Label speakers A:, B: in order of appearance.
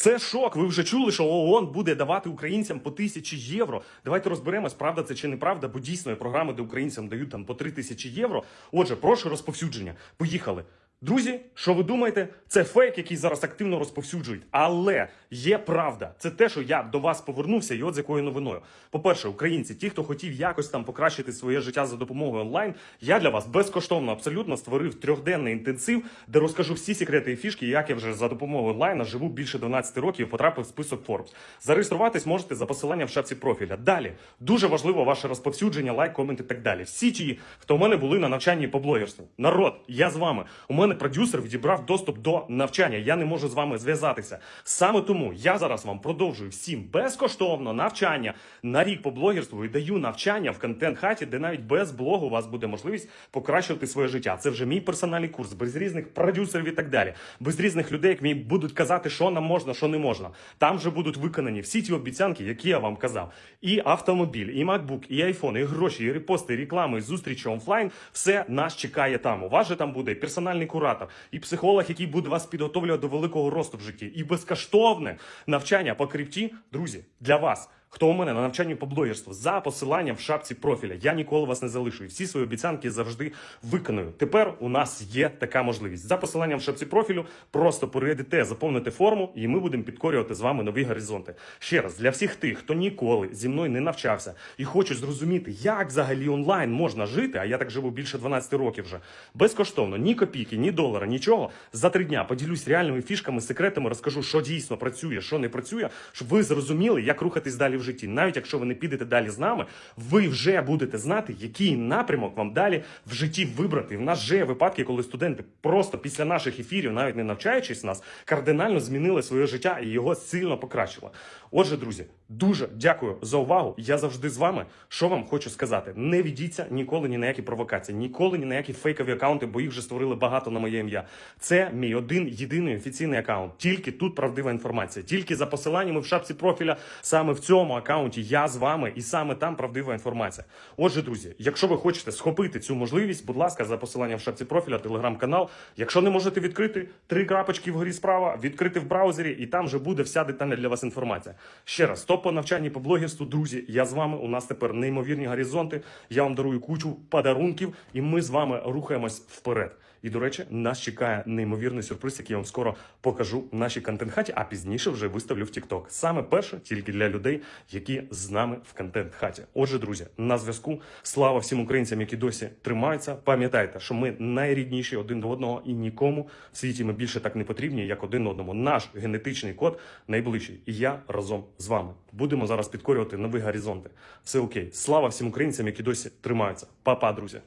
A: Це шок. Ви вже чули, що ООН буде давати українцям по тисячі євро. Давайте розберемось, правда це чи неправда, бо дійсно програми, де українцям дають там по три тисячі євро. Отже, прошу розповсюдження. Поїхали. Друзі, що ви думаєте? Це фейк, який зараз активно розповсюджують. Але є правда. Це те, що я до вас повернувся, і от з якою новиною. По-перше, українці, ті, хто хотів якось там покращити своє життя за допомогою онлайн, я для вас безкоштовно абсолютно створив трьохденний інтенсив, де розкажу всі секрети і фішки, як я вже за допомогою онлайна живу більше 12 років, і потрапив в список Forbes. Зареєструватись можете за посиланням в шапці профіля. Далі дуже важливо ваше розповсюдження, лайк, комент і так далі. Всі ті, хто у мене були на навчанні по блогерству. Народ, я з вами. У мене продюсер відібрав доступ до навчання. Я не можу з вами зв'язатися. Саме тому я зараз вам продовжую всім безкоштовно навчання на рік по блогерству і даю навчання в контент хаті, де навіть без блогу у вас буде можливість покращувати своє життя. Це вже мій персональний курс, без різних продюсерів і так далі, без різних людей, які будуть казати, що нам можна, що не можна. Там вже будуть виконані всі ті обіцянки, які я вам казав. І автомобіль, і MacBook, і iPhone, і гроші, і репости, і реклами, і зустрічі офлайн. Все нас чекає там. У вас же там буде персональний куратор, і психолог, який буде вас підготовлювати до великого росту в житті, і безкоштовне навчання по крипті, друзі, для вас. Хто у мене на навчанні по блогерству за посиланням в шапці профіля. Я ніколи вас не залишу. І всі свої обіцянки завжди виконую. Тепер у нас є така можливість. За посиланням в шапці профілю просто перейдете, заповните форму, і ми будемо підкорювати з вами нові горизонти. Ще раз для всіх тих, хто ніколи зі мною не навчався і хочуть зрозуміти, як взагалі онлайн можна жити. А я так живу більше 12 років вже безкоштовно, ні копійки, ні долара, нічого. За три дня поділюсь реальними фішками, секретами, розкажу, що дійсно працює, що не працює, щоб ви зрозуміли, як рухатись далі в житті. Навіть якщо ви не підете далі з нами, ви вже будете знати, який напрямок вам далі в житті вибрати. В нас вже є випадки, коли студенти просто після наших ефірів, навіть не навчаючись нас, кардинально змінили своє життя і його сильно покращило. Отже, друзі, дуже дякую за увагу. Я завжди з вами. Що вам хочу сказати? Не ведіться ніколи ні на які провокації, ніколи ні на які фейкові акаунти, бо їх вже створили багато на моє ім'я. Це мій один єдиний офіційний акаунт. Тільки тут правдива інформація. Тільки за посиланнями в шапці профіля, саме в цьому акаунті я з вами, і саме там правдива інформація. Отже, друзі, якщо ви хочете схопити цю можливість, будь ласка, за посиланням в шапці профіля, телеграм-канал. Якщо не можете відкрити три крапочки вгорі справа, відкрити в браузері, і там вже буде вся детальна для вас інформація. Ще раз, топ по навчанні по блогерству, друзі, я з вами. У нас тепер неймовірні горизонти. Я вам дарую кучу подарунків, і ми з вами рухаємось вперед. І, до речі, нас чекає неймовірний сюрприз, який я вам скоро покажу в нашій контент-хаті, а пізніше вже виставлю в TikTok. Саме перше тільки для людей, які з нами в контент-хаті. Отже, друзі, на зв'язку. Слава всім українцям, які досі тримаються. Пам'ятайте, що ми найрідніші один до одного, і нікому в світі ми більше так не потрібні, як один одному. Наш генетичний код найближчий. І я разом з вами. Будемо зараз підкорювати нові горизонти. Все окей. Слава всім українцям, які досі тримаються. Па-па, друзі.